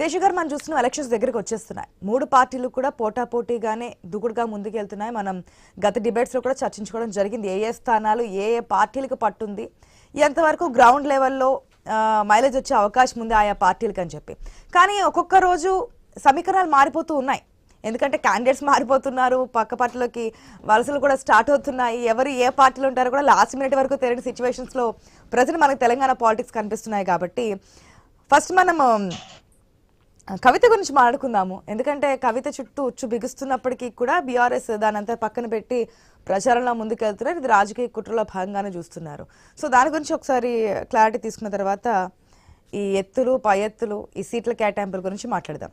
శేషు గారు మనం చూస్తున్నాం ఎలక్షన్స్ దగ్గరకు వచ్చేస్తున్నాయి. మూడు పార్టీలు కూడా పోటాపోటీగానే దూకుడుగా ముందుకెళ్తున్నాయి. మనం గత డిబేట్స్లో కూడా చర్చించుకోవడం జరిగింది. ఏ ఏ స్థానాలు ఏ ఏ పార్టీలకు పట్టుంది ఎంతవరకు గ్రౌండ్ లెవెల్లో మైలేజ్ వచ్చే అవకాశం ఉంది ఆయా పార్టీలకు అని చెప్పి. కానీ ఒక్కొక్క రోజు సమీకరణాలు మారిపోతూ ఉన్నాయి. ఎందుకంటే క్యాండిడేట్స్ మారిపోతున్నారు పక్క పార్టీలోకి వలసలు కూడా స్టార్ట్ అవుతున్నాయి. ఎవరు ఏ పార్టీలు ఉంటారో కూడా లాస్ట్ మినిట్ వరకు తెలియని సిచ్యువేషన్స్లో ప్రజలు మనకు తెలంగాణ పాలిటిక్స్ కనిపిస్తున్నాయి కాబట్టి ఫస్ట్ మనం కవిత గురించి మాట్లాడుకుందాము. ఎందుకంటే కవిత చుట్టూ ఉచ్చు బిగుస్తున్నప్పటికీ కూడా బీఆర్ఎస్ దానంతా పక్కన పెట్టి ప్రచారంలో ముందుకెళ్తున్నారు. ఇది రాజకీయ కుట్రలో భాగంగానే చూస్తున్నారు. సో దాని గురించి ఒకసారి క్లారిటీ తీసుకున్న తర్వాత ఈ ఎత్తులు పై ఎత్తులు ఈ సీట్ల కేటాయింపుల గురించి మాట్లాడదాం.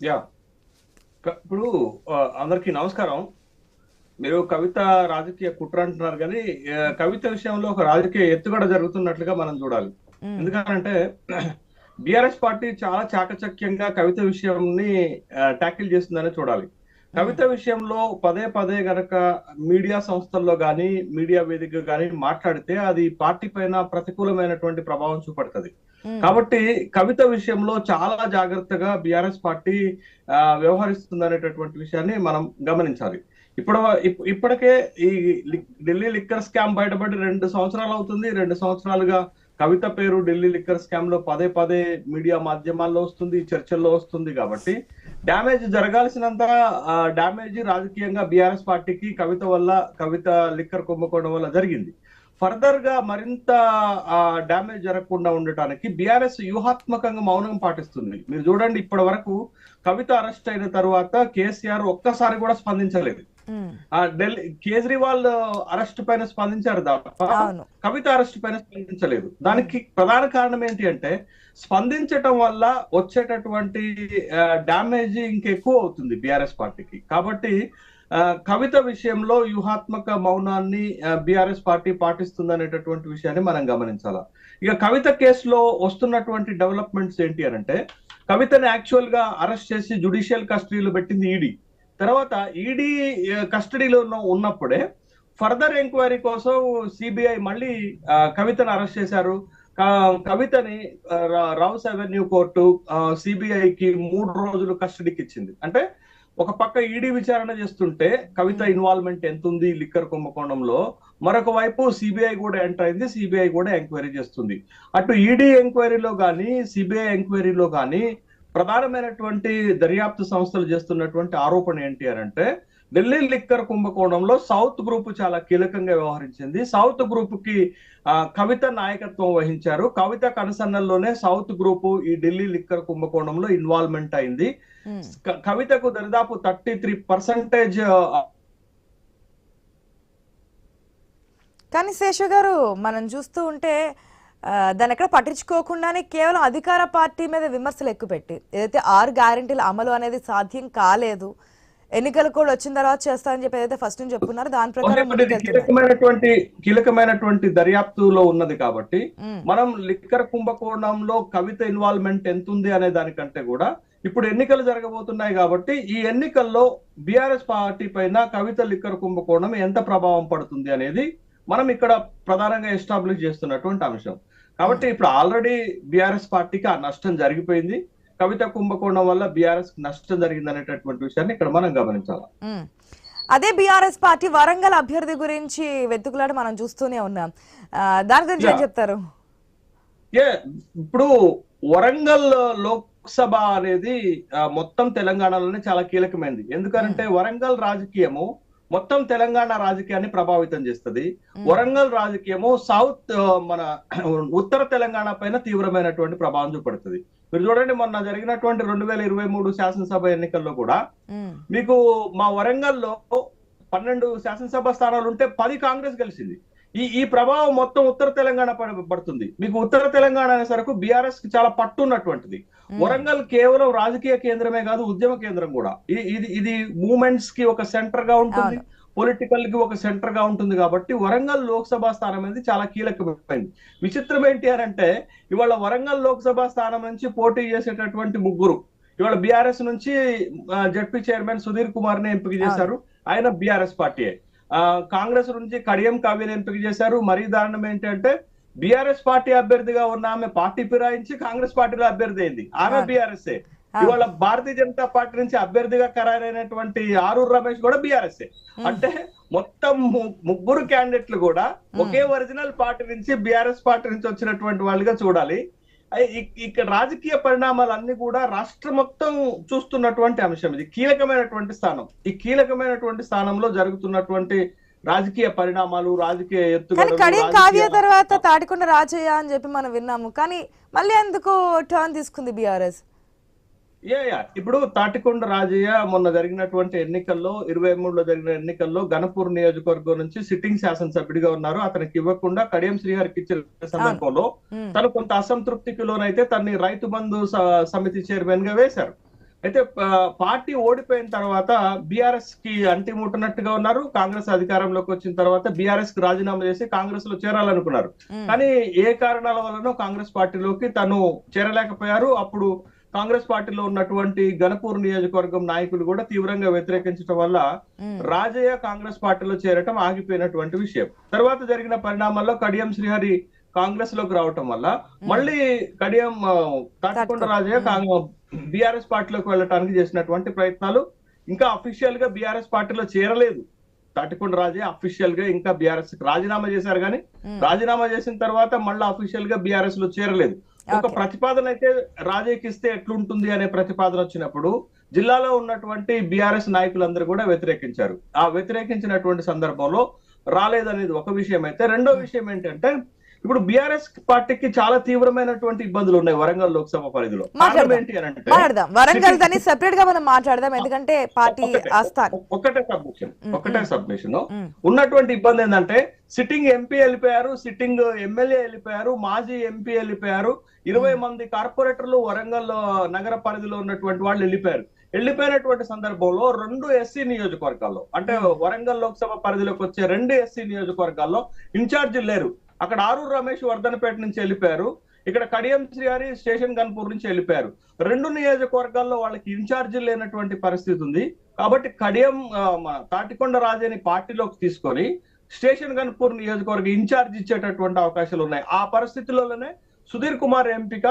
యా. ఇప్పుడు అందరికీ నమస్కారం. మీరు కవిత రాజకీయ కుట్ర అంటున్నారు కానీ కవిత విషయంలో ఒక రాజకీయ ఎత్తుగడ జరుగుతున్నట్లుగా మనం చూడాలి. ఎందుకంటే బిఆర్ఎస్ పార్టీ చాలా చాకచక్యంగా కవిత విషయంని ట్యాకిల్ చేస్తుందని చూడాలి. కవిత విషయంలో పదే పదే గనక మీడియా సంస్థల్లో గాని మీడియా వేదిక గాని మాట్లాడితే అది పార్టీ పైన ప్రతికూలమైనటువంటి ప్రభావం చూపడుతుంది. మ్మ్. కాబట్టి కవిత విషయంలో చాలా జాగ్రత్తగా బిఆర్ఎస్ పార్టీ ఆ, వ్యవహరిస్తుందనేటటువంటి విషయాన్ని మనం గమనించాలి. ఇప్పుడు ఇప్- ఇప్పటికే ఈ ఢిల్లీ లిక్కర్ స్కామ్ బయటపడి రెండు సంవత్సరాలు అవుతుంది. రెండు సంవత్సరాలుగా కవిత పేరు ఢిల్లీ లిక్కర్ స్కామ్లో పదే పదే మీడియా మాధ్యమాల్లో వస్తుంది చర్చల్లో వస్తుంది కాబట్టి డ్యామేజ్ జరగాల్సినంత డ్యామేజ్ రాజకీయంగా బిఆర్ఎస్ పార్టీకి కవిత వల్ల కవిత లిక్కర్ కుంభకోణం వల్ల జరిగింది. ఫర్దర్గా మరింత డ్యామేజ్ జరగకుండా ఉండటానికి బిఆర్ఎస్ వ్యూహాత్మకంగా మౌనం పాటిస్తుంది. మీరు చూడండి ఇప్పటి వరకు కవిత అరెస్ట్ అయిన తర్వాత కేసీఆర్ ఒక్కసారి కూడా స్పందించలేదు. ఢిల్లీ కేజ్రీవాల్ అరెస్ట్ పైన స్పందించారు తప్ప కవిత అరెస్ట్ పైన స్పందించలేదు. దానికి ప్రధాన కారణం ఏంటి అంటే స్పందించటం వల్ల వచ్చేటటువంటి డ్యామేజ్ ఇంకెక్కువ అవుతుంది బిఆర్ఎస్ పార్టీకి. కాబట్టి ఆ, కవిత విషయంలో వ్యూహాత్మక మౌనాన్ని బిఆర్ఎస్ పార్టీ పాటిస్తుంది అనేటటువంటి విషయాన్ని మనం గమనించాలి? ఇక కవిత కేసులో వస్తున్నటువంటి డెవలప్మెంట్స్ ఏంటి అని అంటే కవితని యాక్చువల్గా అరెస్ట్ చేసి జుడిషియల్ కస్టడీలో పెట్టింది ఈడీ. తర్వాత ఈడీ కస్టడీలో ఉన్న ఉన్నప్పుడే ఫర్దర్ ఎంక్వైరీ కోసం సిబిఐ మళ్ళీ కవితను అరెస్ట్ చేశారు. కవితని రౌస్ అవెన్యూ కోర్టు సిబిఐకి మూడు రోజులు కస్టడీకి ఇచ్చింది. అంటే ఒక పక్క ఈడీ విచారణ చేస్తుంటే కవిత ఇన్వాల్వ్మెంట్ ఎంత ఉంది లిక్కర్ కుంభకోణంలో మరొక వైపు సిబిఐ కూడా ఎంటర్ అయింది సిబిఐ కూడా ఎంక్వైరీ చేస్తుంది. అటు ఈడీ ఎంక్వైరీలో కానీ సిబిఐ ఎంక్వైరీలో కానీ ప్రధానమైనటువంటి దర్యాప్తు సంస్థలు చేస్తున్నటువంటి ఆరోపణ ఏంటి అని అంటే ఢిల్లీ లిక్కర్ కుంభకోణంలో సౌత్ గ్రూప్ చాలా కీలకంగా వ్యవహరించింది. సౌత్ గ్రూప్కి కవిత నాయకత్వం వహించారు. కవిత కనసన్నల్లోనే సౌత్ గ్రూప్ ఈ ఢిల్లీ లిక్కర్ కుంభకోణంలో ఇన్వాల్వ్మెంట్ అయింది. కవితకు దరిదాపు థర్టీ త్రీ పర్సెంటేజ్ కానీ శేషు గారు మనం చూస్తూ ఉంటే దాన్ని ఎక్కడ పట్టించుకోకుండానే కేవలం అధికార పార్టీ మీద విమర్శలు ఎక్కువ పెట్టి ఏదైతే ఆరు గ్యారెంటీల అమలు అనేది సాధ్యం కాలేదు ఎన్నికలు కూడా వచ్చిన తర్వాత చేస్తారని చెప్పి ఏదైతే ఫస్ట్ నుంచి చెప్పుకున్నారో దాని ప్రకారం కీలకమైనటువంటి కీలకమైనటువంటి దర్యాప్తులో ఉన్నది కాబట్టి. మనం లిక్కర్ కుంభకోణంలో కవిత ఇన్వాల్వ్మెంట్ ఎంత ఉంది అనే దానికంటే కూడా ఇప్పుడు ఎన్నికలు జరగబోతున్నాయి కాబట్టి ఈ ఎన్నికల్లో బిఆర్ఎస్ పార్టీ పైన కవిత లిక్కర్ కుంభకోణం ఎంత ప్రభావం పడుతుంది అనేది మనం ఇక్కడ ప్రధానంగా ఎస్టాబ్లిష్ చేస్తున్నటువంటి అంశం. కాబట్టి ఇప్పుడు ఆల్రెడీ బిఆర్ఎస్ పార్టీకి ఆ నష్టం జరిగిపోయింది. కవిత కుంభకోణం వల్ల బిఆర్ఎస్ నష్టం జరిగింది అనేటటువంటి విషయాన్ని ఇక్కడ మనం గమనించాలి. అదే బీఆర్ఎస్ పార్టీ వరంగల్ అభ్యర్థి గురించి వెతుకులాట మనం చూస్తూనే ఉన్నాం. దాని గురించి ఏం. చెప్తారు? ఏ ఇప్పుడు వరంగల్ లోక్సభ అనేది మొత్తం తెలంగాణలోనే చాలా కీలకమైనది ఎందుకంటే వరంగల్ రాజకీయము మొత్తం తెలంగాణ రాజకీయాన్ని ప్రభావితం చేస్తుంది. వరంగల్ రాజకీయము సౌత్ మన ఉత్తర తెలంగాణ పైన తీవ్రమైనటువంటి ప్రభావం చూపడుతుంది. మీరు చూడండి మొన్న జరిగినటువంటి రెండు వేల ఇరవై మూడు శాసనసభ ఎన్నికల్లో కూడా. మీకు మా వరంగల్లో పన్నెండు శాసనసభ స్థానాలు ఉంటే పది కాంగ్రెస్ గెలిచింది. ఈ ఈ ప్రభావం మొత్తం ఉత్తర తెలంగాణ పైన పడుతుంది. మీకు ఉత్తర తెలంగాణ అనేసరికి బీఆర్ఎస్కి చాలా పట్టు ఉన్నటువంటిది. వరంగల్ కేవలం రాజకీయ కేంద్రమే కాదు ఉద్యమ కేంద్రం కూడా. ఇది ఇది మూమెంట్స్కి ఒక సెంటర్గా ఉంటుంది. పొలిటికల్కి ఒక సెంటర్గా ఉంటుంది కాబట్టి వరంగల్ లోక్సభ స్థానం అనేది చాలా కీలకమైంది. విచిత్రం ఏంటి అని అంటే ఇవాళ వరంగల్ లోక్సభ స్థానం నుంచి పోటీ చేసేటటువంటి ముగ్గురు ఇవాళ బీఆర్ఎస్ నుంచి జడ్పీ చైర్మన్ సుధీర్ కుమార్ని ఎంపిక చేశారు. ఆయన బీఆర్ఎస్ పార్టీ కాంగ్రెస్ నుంచి కడియం కావ్యని ఎంపిక చేశారు. మరీ దారుణం ఏంటంటే బీఆర్ఎస్ పార్టీ అభ్యర్థిగా ఉన్న ఆమె పార్టీ ఫిరాయించి కాంగ్రెస్ పార్టీలో అభ్యర్థి అయింది. ఆమె. బీఆర్ఎస్. ఇవాళ భారతీయ జనతా పార్టీ నుంచి అభ్యర్థిగా ఖరారైనటువంటి ఆరూరు రమేష్ కూడా బీఆర్ఎస్ అంటే మొత్తం ముగ్గురు క్యాండిడేట్లు కూడా ఒకే ఒరిజినల్ పార్టీ నుంచి బీఆర్ఎస్ పార్టీ నుంచి వచ్చినటువంటి వాళ్ళుగా చూడాలి. ఇక్కడ రాజకీయ పరిణామాలన్నీ కూడా రాష్ట్రం మొత్తం చూస్తున్నటువంటి అంశం ఇది. కీలకమైనటువంటి స్థానం. ఈ కీలకమైనటువంటి స్థానంలో జరుగుతున్నటువంటి రాజకీయ పరిణామాలు రాజకీయ కడియం కావ్య తర్వాత తాటికొండ రాజయ్య అని చెప్పి మనం విన్నాము. కానీ మళ్ళీ ఎందుకు టర్న్ తీసుకుంది బీఆర్ఎస్ ఇప్పుడు తాటికొండ రాజయ్య మొన్న జరిగినటువంటి ఎన్నికల్లో ఇరవై మూడులో జరిగిన ఎన్నికల్లో గణపూర్ నియోజకవర్గం నుంచి సిట్టింగ్ శాసనసభ్యుడిగా ఉన్నారు. అతనికి ఇవ్వకుండా కడియం శ్రీహరికి ఇచ్చిన సందర్భంలో. తను కొంత అసంతృప్తికి లోనైతే తన్ని రైతు బంధు సమితి చైర్మన్గా వేశారు. అయితే పార్టీ ఓడిపోయిన తర్వాత బీఆర్ఎస్కి అంటిముట్టినట్టుగా ఉన్నారు. కాంగ్రెస్ అధికారంలోకి వచ్చిన తర్వాత బీఆర్ఎస్కి రాజీనామా చేసి కాంగ్రెస్లో చేరాలనుకున్నారు. కానీ ఏ కారణాల వలన కాంగ్రెస్ పార్టీలోకి తను చేరలేకపోయారు. అప్పుడు కాంగ్రెస్ పార్టీలో ఉన్నటువంటి గణపూర్ నియోజకవర్గం నాయకులు కూడా తీవ్రంగా వ్యతిరేకించడం వల్ల. రాజయ్య కాంగ్రెస్ పార్టీలో చేరటం ఆగిపోయినటువంటి విషయం తర్వాత జరిగిన పరిణామాల్లో కడియం శ్రీహరి కాంగ్రెస్లోకి రావటం వల్ల మళ్ళీ కడియం తాటికొండ. రాజయ్య బీఆర్ఎస్ పార్టీలోకి వెళ్ళటానికి చేసినటువంటి ప్రయత్నాలు ఇంకా అఫీషియల్గా బీఆర్ఎస్ పార్టీలో చేరలేదు తాటికొండ రాజయ్య అఫీషియల్గా ఇంకా బీఆర్ఎస్ రాజీనామా చేశారు కానీ. రాజీనామా చేసిన తర్వాత మళ్ళీ అఫీషియల్గా బీఆర్ఎస్లో చేరలేదు ఒక. ప్రతిపాదన అయితే రాజయ్యకి ఇస్తే ఎట్లుంటుంది అనే ప్రతిపాదన వచ్చినప్పుడు జిల్లాలో ఉన్నటువంటి బీఆర్ఎస్ నాయకులందరూ కూడా వ్యతిరేకించారు ఆ వ్యతిరేకించినటువంటి సందర్భంలో రాలేదనేది ఒక విషయం అయితే రెండో విషయం ఏంటంటే ఇప్పుడు బీఆర్ఎస్ పార్టీకి చాలా తీవ్రమైనటువంటి ఇబ్బందులు ఉన్నాయి వరంగల్ లోక్సభ పరిధిలో మాట్లాడదాం. వరంగల్ దాన్ని సెపరేట్గా మనం మాట్లాడదాం ఎందుకంటే పార్టీ ఒకటే- సబ్మిషన్ ఒకటే. సబ్మిషన్. ఉన్నటువంటి ఇబ్బంది ఏంటంటే సిట్టింగ్ ఎంపీ వెళ్ళిపోయారు సిట్టింగ్ ఎమ్మెల్యే వెళ్ళిపోయారు మాజీ ఎంపీ వెళ్ళిపోయారు ఇరవై మంది కార్పొరేటర్లు వరంగల్ నగర పరిధిలో ఉన్నటువంటి వాళ్ళు వెళ్ళిపోయారు. వెళ్ళిపోయినటువంటి సందర్భంలో రెండు ఎస్సీ నియోజకవర్గాల్లో అంటే వరంగల్ లోక్సభ పరిధిలోకి వచ్చే రెండు ఎస్సీ నియోజకవర్గాల్లో ఇన్ఛార్జీలు లేరు. అక్కడ ఆరూరు రమేష్ వర్ధనపేట నుంచి వెళ్ళిపోయారు. ఇక్కడ కడియం శ్రీహరి స్టేషన్ గన్పూర్ నుంచి వెళ్ళిపోయారు. రెండు నియోజకవర్గాల్లో వాళ్ళకి ఇన్ఛార్జీలు లేనటువంటి పరిస్థితి ఉంది. కాబట్టి కడియం తాటికొండ రాజాని పార్టీలోకి తీసుకొని స్టేషన్ గన్పూర్ నియోజకవర్గ ఇన్ఛార్జ్ ఇచ్చేటటువంటి అవకాశాలు ఉన్నాయి. ఆ పరిస్థితుల్లోనే సుధీర్ కుమార్ ఎంపిక